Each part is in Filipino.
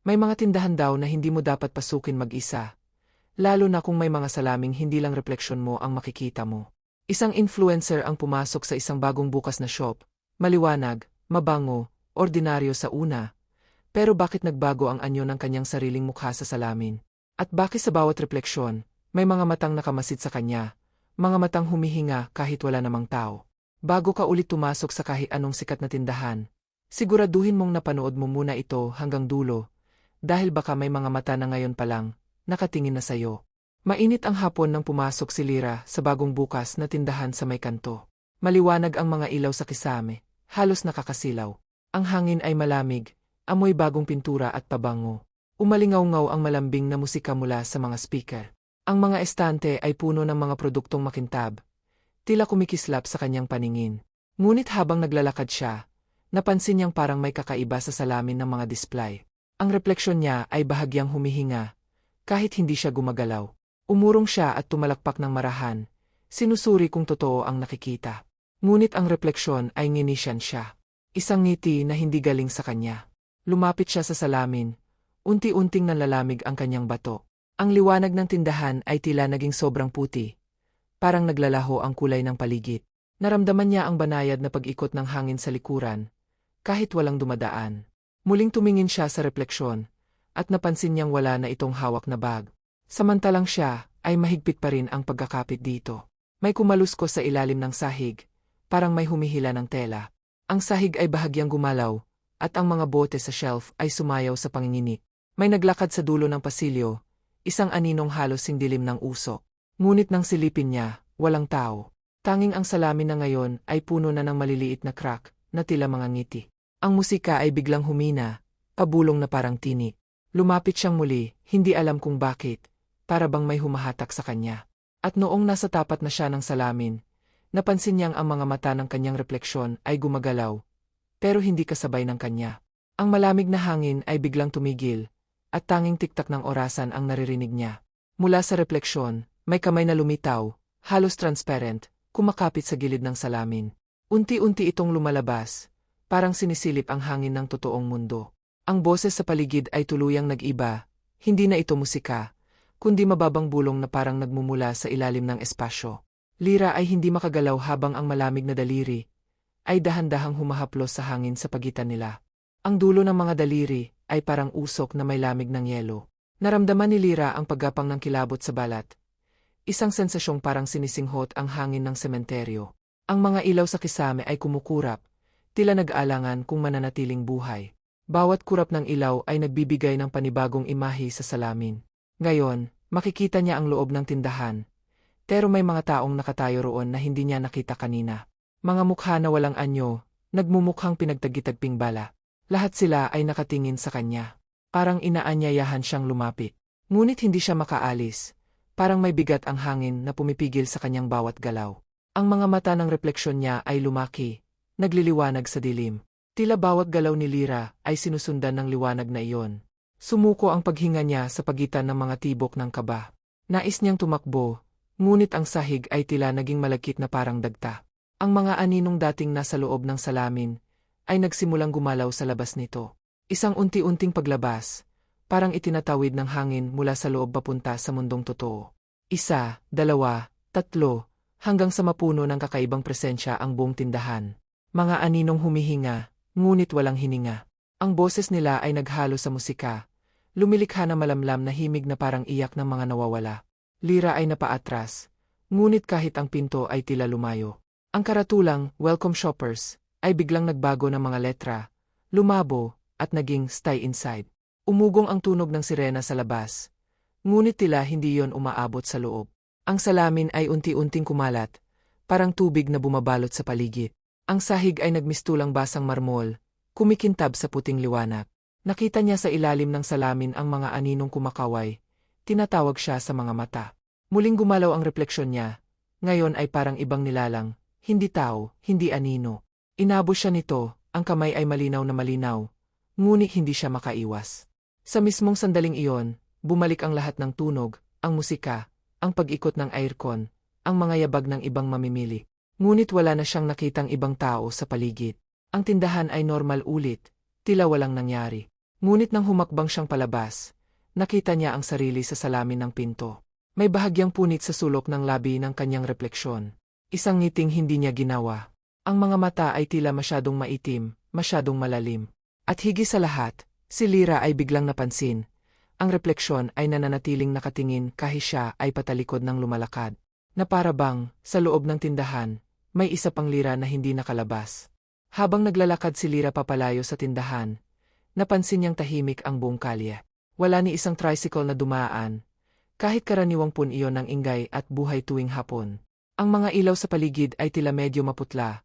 May mga tindahan daw na hindi mo dapat pasukin mag-isa. Lalo na kung may mga salaming hindi lang refleksyon mo ang makikita mo. Isang influencer ang pumasok sa isang bagong bukas na shop. Maliwanag, mabango, ordinaryo sa una. Pero bakit nagbago ang anyo ng kanyang sariling mukha sa salamin? At bakit sa bawat refleksyon, may mga matang nakamasid sa kanya, mga matang humihinga kahit wala namang tao. Bago ka ulit tumasok sa kahit anong sikat na tindahan, siguraduhin mong napanood mo muna ito hanggang dulo, dahil baka may mga mata na ngayon pa lang, nakatingin na sayo. Mainit ang hapon nang pumasok si Lira sa bagong bukas na tindahan sa may kanto. Maliwanag ang mga ilaw sa kisame, halos nakakasilaw. Ang hangin ay malamig, amoy bagong pintura at pabango. Umalingaw-ngaw ang malambing na musika mula sa mga speaker. Ang mga estante ay puno ng mga produktong makintab. Tila kumikislap sa kanyang paningin. Ngunit habang naglalakad siya, napansin niyang parang may kakaiba sa salamin ng mga display. Ang refleksyon niya ay bahagyang humihinga, kahit hindi siya gumagalaw. Umurong siya at tumalakpak ng marahan. Sinusuri kung totoo ang nakikita. Ngunit ang refleksyon ay nginisyan siya. Isang ngiti na hindi galing sa kanya. Lumapit siya sa salamin. Unti-unting nanlalamig ang kanyang bato. Ang liwanag ng tindahan ay tila naging sobrang puti. Parang naglalaho ang kulay ng paligid. Naramdaman niya ang banayad na pag-ikot ng hangin sa likuran, kahit walang dumadaan. Muling tumingin siya sa refleksyon, at napansin niyang wala na itong hawak na bag. Samantalang siya, ay mahigpit pa rin ang pagkakapit dito. May kumalusko sa ilalim ng sahig, parang may humihila ng tela. Ang sahig ay bahagyang gumalaw, at ang mga bote sa shelf ay sumayaw sa panginginik. May naglakad sa dulo ng pasilyo, isang aninong halos singdilim ng usok. Ngunit nang silipin niya, walang tao. Tanging ang salamin na ngayon ay puno na ng maliliit na crack, na tila mga ngiti. Ang musika ay biglang humina, pabulong na parang tinik. Lumapit siyang muli, hindi alam kung bakit, para bang may humahatak sa kanya. At noong nasa tapat na siya ng salamin, napansin niyang ang mga mata ng kanyang refleksyon ay gumagalaw, pero hindi kasabay ng kanya. Ang malamig na hangin ay biglang tumigil, at tanging tiktak ng orasan ang naririnig niya. Mula sa refleksyon, may kamay na lumitaw, halos transparent, kumakapit sa gilid ng salamin. Unti-unti itong lumalabas, parang sinisilip ang hangin ng totoong mundo. Ang boses sa paligid ay tuluyang nag-iba, hindi na ito musika, kundi mababang bulong na parang nagmumula sa ilalim ng espasyo. Lira ay hindi makagalaw habang ang malamig na daliri ay dahan-dahang humahaplos sa hangin sa pagitan nila. Ang dulo ng mga daliri ay parang usok na may lamig ng yelo. Naramdaman ni Lira ang paggapang ng kilabot sa balat. Isang sensasyong parang sinisinghot ang hangin ng sementeryo. Ang mga ilaw sa kisame ay kumukurap, tila nag-alangan kung mananatiling buhay. Bawat kurap ng ilaw ay nagbibigay ng panibagong imahe sa salamin. Ngayon, makikita niya ang loob ng tindahan. Pero may mga taong nakatayo roon na hindi niya nakita kanina. Mga mukha na walang anyo, nagmumukhang pinagtagitagping bala. Lahat sila ay nakatingin sa kanya. Parang inaanyayahan siyang lumapit. Ngunit hindi siya makaalis. Parang may bigat ang hangin na pumipigil sa kanyang bawat galaw. Ang mga mata ng refleksyon niya ay lumaki, nagliliwanag sa dilim. Tila bawat galaw ni Lira ay sinusundan ng liwanag na iyon. Sumuko ang paghinga niya sa pagitan ng mga tibok ng kaba. Nais niyang tumakbo, ngunit ang sahig ay tila naging malagkit na parang dagta. Ang mga aninong dating nasa loob ng salamin ay nagsimulang gumalaw sa labas nito. Isang unti-unting paglabas, parang itinatawid ng hangin mula sa loob papunta sa mundong totoo. Isa, dalawa, tatlo, hanggang sa mapuno ng kakaibang presensya ang buong tindahan. Mga aninong humihinga, ngunit walang hininga. Ang boses nila ay naghalo sa musika, lumilikha na malamlam na himig na parang iyak ng mga nawawala. Lira ay napaatras, ngunit kahit ang pinto ay tila lumayo. Ang karatulang, welcome shoppers, ay biglang nagbago ng mga letra, lumabo, at naging stay inside. Umugong ang tunog ng sirena sa labas. Ngunit tila hindi yon umaabot sa loob. Ang salamin ay unti-unting kumalat, parang tubig na bumabalot sa paligid. Ang sahig ay nagmistulang basang marmol, kumikintab sa puting liwanag. Nakita niya sa ilalim ng salamin ang mga aninong kumakaway. Tinatawag siya sa mga mata. Muling gumalaw ang refleksyon niya. Ngayon ay parang ibang nilalang. Hindi tao, hindi anino. Inabo siya nito, ang kamay ay malinaw na malinaw. Ngunit hindi siya makaiwas. Sa mismong sandaling iyon, bumalik ang lahat ng tunog, ang musika, ang pag-ikot ng aircon, ang mga yabag ng ibang mamimili. Ngunit wala na siyang nakitang ibang tao sa paligid. Ang tindahan ay normal ulit, tila walang nangyari. Ngunit nang humakbang siyang palabas, nakita niya ang sarili sa salamin ng pinto. May bahagyang punit sa sulok ng labi ng kanyang refleksyon. Isang ngiting hindi niya ginawa. Ang mga mata ay tila masyadong maitim, masyadong malalim. At higi sa lahat, si Lira ay biglang napansin. Ang refleksyon ay nananatiling nakatingin kahit siya ay patalikod ng lumalakad. Na para bang, sa loob ng tindahan, may isa pang lira na hindi nakalabas. Habang naglalakad si Lira papalayo sa tindahan, napansin niyang tahimik ang buong kalye. Wala ni isang tricycle na dumaan, kahit karaniwang pun iyon ng ingay at buhay tuwing hapon. Ang mga ilaw sa paligid ay tila medyo maputla,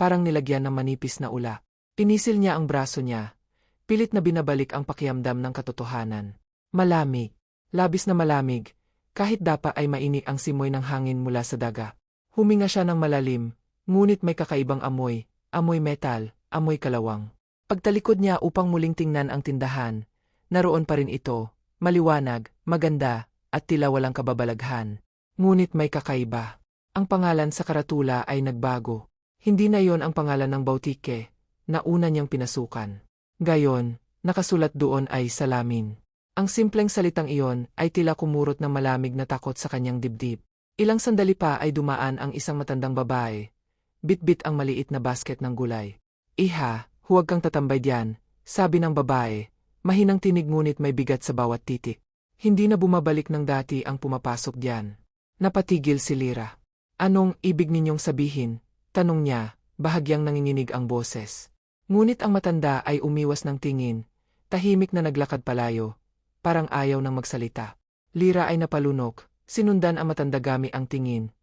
parang nilagyan ng manipis na ula. Pinisil niya ang braso niya, pilit na binabalik ang pakiamdam ng katotohanan. Malamig, labis na malamig, kahit dapa ay mainik ang simoy ng hangin mula sa daga. Huminga siya ng malalim, ngunit may kakaibang amoy, amoy metal, amoy kalawang. Pagtalikod niya upang muling tingnan ang tindahan, naroon pa rin ito, maliwanag, maganda, at tila walang kababalaghan. Ngunit may kakaiba. Ang pangalan sa karatula ay nagbago. Hindi na yon ang pangalan ng bautike, na una niyang pinasukan. Gayon, nakasulat doon ay salamin. Ang simpleng salitang iyon ay tila kumurot ng malamig na takot sa kanyang dibdib. Ilang sandali pa ay dumaan ang isang matandang babae. Bit-bit ang maliit na basket ng gulay. Iha, huwag kang tatambay diyan, sabi ng babae. Mahinang tinig ngunit may bigat sa bawat titik. Hindi na bumabalik ng dati ang pumapasok diyan. Napatigil si Lira. Anong ibig ninyong sabihin? Tanong niya, bahagyang nanginginig ang boses. Ngunit ang matanda ay umiwas ng tingin, tahimik na naglakad palayo, parang ayaw nang magsalita. Lira ay napalunok, Sinundan ang matandagami ang tingin.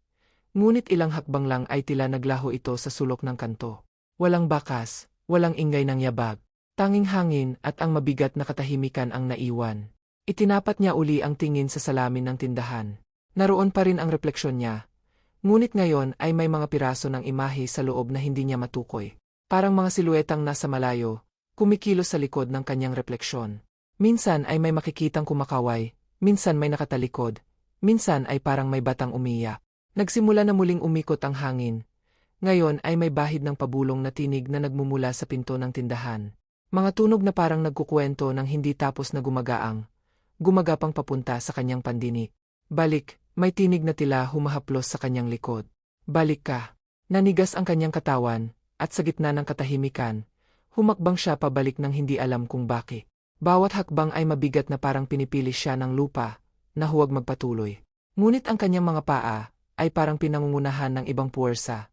Ngunit ilang hakbang lang ay tila naglaho ito sa sulok ng kanto. Walang bakas, walang ingay ng yabag. Tanging hangin at ang mabigat na katahimikan ang naiwan. Itinapat niya uli ang tingin sa salamin ng tindahan. Naroon pa rin ang refleksyon niya. Ngunit ngayon ay may mga piraso ng imahe sa loob na hindi niya matukoy. Parang mga siluetang nasa malayo, kumikilos sa likod ng kanyang refleksyon. Minsan ay may makikitang kumakaway, minsan may nakatalikod, Minsan ay parang may batang umiyak. Nagsimula na muling umikot ang hangin. Ngayon ay may bahid ng pabulong na tinig na nagmumula sa pinto ng tindahan. Mga tunog na parang nagkukwento ng hindi tapos na gumagaang. Gumagapang papunta sa kanyang pandinig. Balik, may tinig na tila humahaplos sa kanyang likod. Balik ka. Nanigas ang kanyang katawan, at sa gitna ng katahimikan, humakbang siya pabalik ng hindi alam kung bakit. Bawat hakbang ay mabigat na parang pinipili siya ng lupa, na huwag magpatuloy. Ngunit ang kanyang mga paa ay parang pinangungunahan ng ibang puwersa.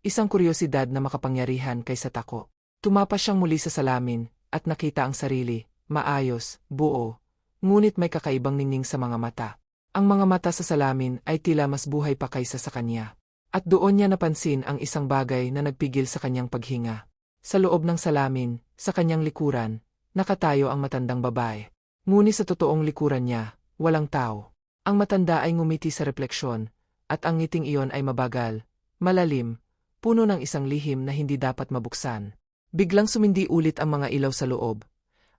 Isang kuryosidad na makapangyarihan kaysa tako. Tumapas siyang muli sa salamin at nakita ang sarili, maayos, buo, ngunit may kakaibang ningning sa mga mata. Ang mga mata sa salamin ay tila mas buhay pa kaysa sa kanya. At doon niya napansin ang isang bagay na nagpigil sa kanyang paghinga. Sa loob ng salamin, sa kanyang likuran, nakatayo ang matandang babae. Ngunit sa totoong likuran niya, Walang tao. Ang matanda ay ngumiti sa refleksyon, at ang ngiting iyon ay mabagal, malalim, puno ng isang lihim na hindi dapat mabuksan. Biglang sumindi ulit ang mga ilaw sa loob,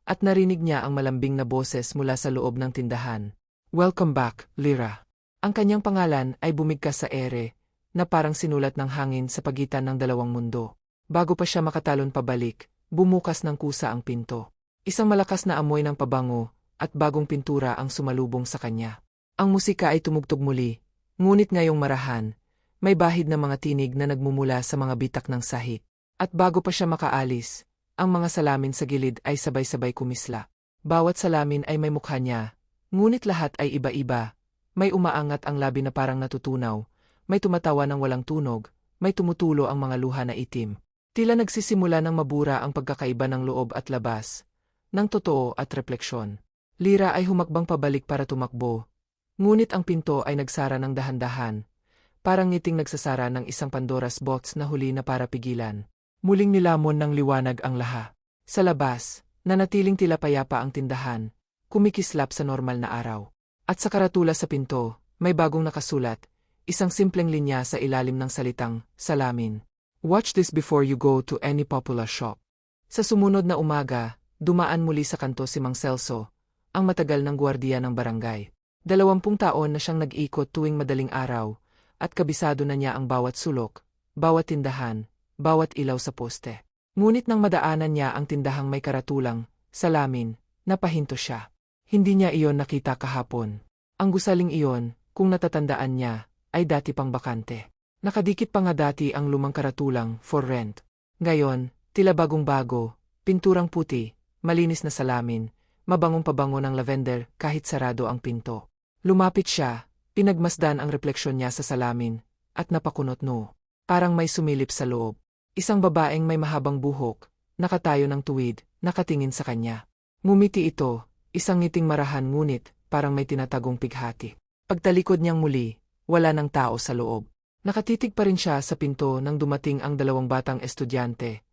at narinig niya ang malambing na boses mula sa loob ng tindahan. Welcome back, Lyra. Ang kanyang pangalan ay bumigkas sa ere, na parang sinulat ng hangin sa pagitan ng dalawang mundo. Bago pa siya makatalon pabalik, bumukas ng kusa ang pinto. Isang malakas na amoy ng pabango, at bagong pintura ang sumalubong sa kanya. Ang musika ay tumugtog muli, ngunit ngayong marahan, may bahid na mga tinig na nagmumula sa mga bitak ng sahig. At bago pa siya makaalis, ang mga salamin sa gilid ay sabay-sabay kumisla. Bawat salamin ay may mukha niya, ngunit lahat ay iba-iba. May umaangat ang labi na parang natutunaw, may tumatawa ng walang tunog, may tumutulo ang mga luha na itim. Tila nagsisimula ng mabura ang pagkakaiba ng loob at labas, ng totoo at refleksyon. Lira ay humakbang pabalik para tumakbo. Ngunit ang pinto ay nagsara ng dahan-dahan. Parang ngiting nagsasara ng isang Pandora's box na huli na para pigilan. Muling nilamon ng liwanag ang laha. Sa labas, nanatiling tila payapa ang tindahan, kumikislap sa normal na araw. At sa karatula sa pinto, may bagong nakasulat, isang simpleng linya sa ilalim ng salitang, salamin. Watch this before you go to any popular shop. Sa sumunod na umaga, dumaan muli sa kanto si Mang Celso, ang matagal ng gwardiya ng barangay. Dalawampung taon na siyang nag-ikot tuwing madaling araw, at kabisado na niya ang bawat sulok, bawat tindahan, bawat ilaw sa poste. Ngunit nang madaanan niya ang tindahang may karatulang, salamin, napahinto siya. Hindi niya iyon nakita kahapon. Ang gusaling iyon, kung natatandaan niya, ay dati pang bakante. Nakadikit pa nga dati ang lumang karatulang for rent. Ngayon, tila bagong-bago, pinturang puti, malinis na salamin, mabangong pabango ng lavender kahit sarado ang pinto. Lumapit siya, pinagmasdan ang refleksyon niya sa salamin, at napakunot no. Parang may sumilip sa loob. Isang babaeng may mahabang buhok, nakatayo ng tuwid, nakatingin sa kanya. Ngumiti ito, isang ngiting marahan ngunit, parang may tinatagong pighati. Pagtalikod niyang muli, wala ng tao sa loob. Nakatitig pa rin siya sa pinto nang dumating ang dalawang batang estudyante.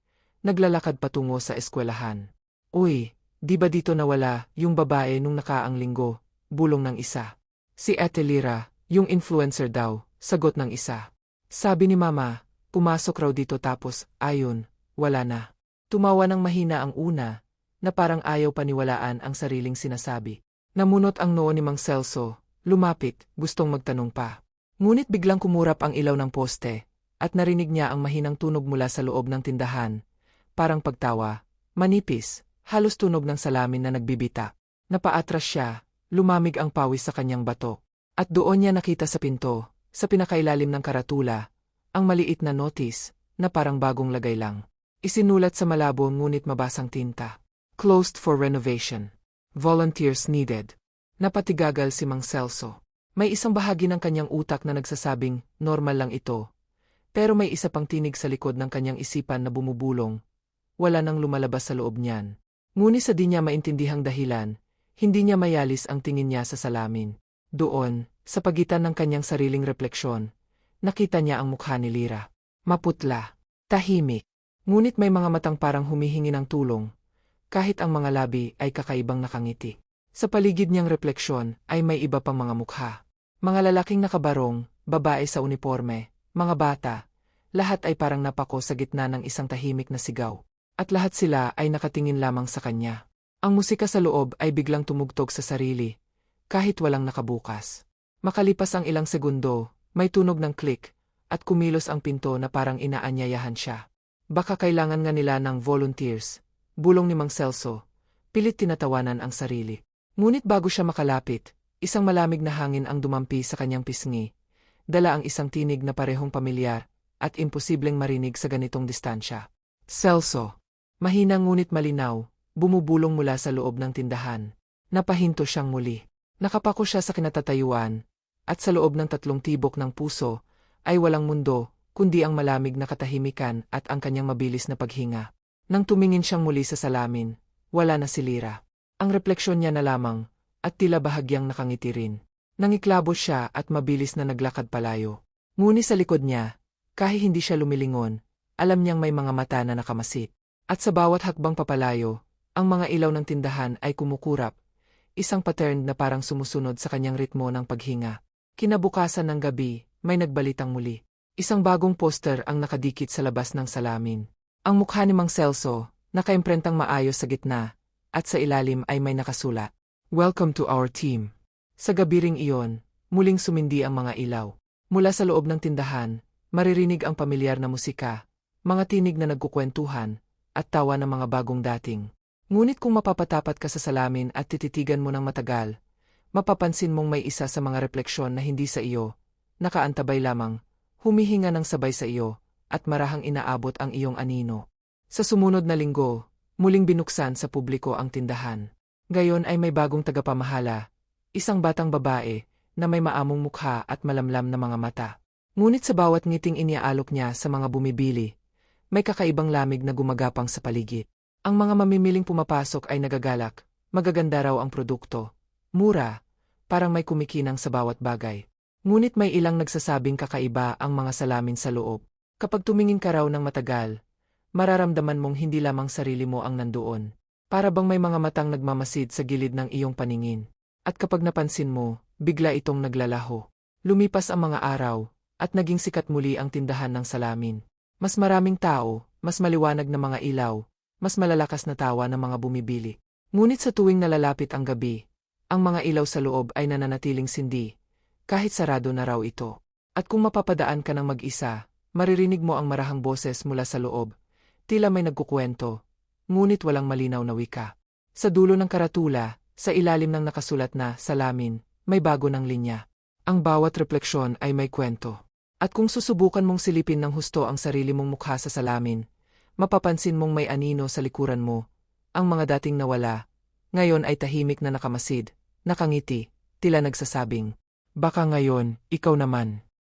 Naglalakad patungo sa eskwelahan. Uy, di ba dito nawala yung babae nung nakaang linggo? Bulong ng isa. Si Etelira, yung influencer daw, sagot ng isa. Sabi ni mama, pumasok raw dito tapos, ayon, wala na. Tumawa ng mahina ang una, na parang ayaw paniwalaan ang sariling sinasabi. Namunot ang noo ni Mang Celso, lumapit, gustong magtanong pa. Ngunit biglang kumurap ang ilaw ng poste, at narinig niya ang mahinang tunog mula sa loob ng tindahan. Parang pagtawa, manipis, halos tunog ng salamin na nagbibita. Napaatras siya, lumamig ang pawis sa kanyang bato. At doon niya nakita sa pinto, sa pinakailalim ng karatula, ang maliit na notice, na parang bagong lagay lang. Isinulat sa malabo ngunit mabasang tinta. Closed for renovation. Volunteers needed. Napatigagal si Mang Celso. May isang bahagi ng kanyang utak na nagsasabing, normal lang ito. Pero may isa pang tinig sa likod ng kanyang isipan na bumubulong. Wala nang lumalabas sa loob niyan. Ngunit sa di niya maintindihang dahilan, hindi niya mayalis ang tingin niya sa salamin. Doon, sa pagitan ng kanyang sariling refleksyon, nakita niya ang mukha ni Lira. Maputla, tahimik, ngunit may mga matang parang humihingi ng tulong, kahit ang mga labi ay kakaibang nakangiti. Sa paligid niyang refleksyon ay may iba pang mga mukha. Mga lalaking nakabarong, babae sa uniforme, mga bata, lahat ay parang napako sa gitna ng isang tahimik na sigaw. At lahat sila ay nakatingin lamang sa kanya. Ang musika sa loob ay biglang tumugtog sa sarili, kahit walang nakabukas. Makalipas ang ilang segundo, may tunog ng click, at kumilos ang pinto na parang inaanyayahan siya. Baka kailangan nga nila ng volunteers, bulong ni Mang Celso, pilit tinatawanan ang sarili. Ngunit bago siya makalapit, isang malamig na hangin ang dumampi sa kanyang pisngi, dala ang isang tinig na parehong pamilyar, at imposibleng marinig sa ganitong distansya. Celso. Mahina ngunit malinaw, bumubulong mula sa loob ng tindahan. Napahinto siyang muli. Nakapako siya sa kinatatayuan, at sa loob ng tatlong tibok ng puso, ay walang mundo, kundi ang malamig na katahimikan at ang kanyang mabilis na paghinga. Nang tumingin siyang muli sa salamin, wala na si Lira. Ang refleksyon niya na lamang, at tila bahagyang nakangiti rin. Nangiklabo siya at mabilis na naglakad palayo. Ngunit sa likod niya, kahit hindi siya lumilingon, alam niyang may mga mata na nakamasit. At sa bawat hakbang papalayo, ang mga ilaw ng tindahan ay kumukurap, isang pattern na parang sumusunod sa kanyang ritmo ng paghinga. Kinabukasan ng gabi, may nagbalitang muli. Isang bagong poster ang nakadikit sa labas ng salamin. Ang mukha ni Mang Celso, nakaimprentang maayos sa gitna, at sa ilalim ay may nakasulat. Welcome to our team. Sa gabi ring iyon, muling sumindi ang mga ilaw. Mula sa loob ng tindahan, maririnig ang pamilyar na musika, mga tinig na nagkukwentuhan, at tawa ng mga bagong dating. Ngunit kung mapapatapat ka sa salamin at tititigan mo ng matagal, mapapansin mong may isa sa mga refleksyon na hindi sa iyo, nakaantabay lamang, humihinga ng sabay sa iyo, at marahang inaabot ang iyong anino. Sa sumunod na linggo, muling binuksan sa publiko ang tindahan. Gayon ay may bagong tagapamahala, isang batang babae, na may maamong mukha at malamlam na mga mata. Ngunit sa bawat ngiting iniaalok niya sa mga bumibili, may kakaibang lamig na gumagapang sa paligid. Ang mga mamimiling pumapasok ay nagagalak, magaganda raw ang produkto. Mura, parang may kumikinang sa bawat bagay. Ngunit may ilang nagsasabing kakaiba ang mga salamin sa loob. Kapag tumingin ka raw ng matagal, mararamdaman mong hindi lamang sarili mo ang nandoon. Para bang may mga matang nagmamasid sa gilid ng iyong paningin. At kapag napansin mo, bigla itong naglalaho. Lumipas ang mga araw, at naging sikat muli ang tindahan ng salamin. Mas maraming tao, mas maliwanag na mga ilaw, mas malalakas na tawa ng mga bumibili. Ngunit sa tuwing nalalapit ang gabi, ang mga ilaw sa loob ay nananatiling sindi, kahit sarado na raw ito. At kung mapapadaan ka ng mag-isa, maririnig mo ang marahang boses mula sa loob, tila may nagkukwento, ngunit walang malinaw na wika. Sa dulo ng karatula, sa ilalim ng nakasulat na salamin, may bago ng linya. Ang bawat refleksyon ay may kwento. At kung susubukan mong silipin ng husto ang sarili mong mukha sa salamin, mapapansin mong may anino sa likuran mo. Ang mga dating nawala, ngayon ay tahimik na nakamasid, nakangiti, tila nagsasabing, Baka ngayon, ikaw naman.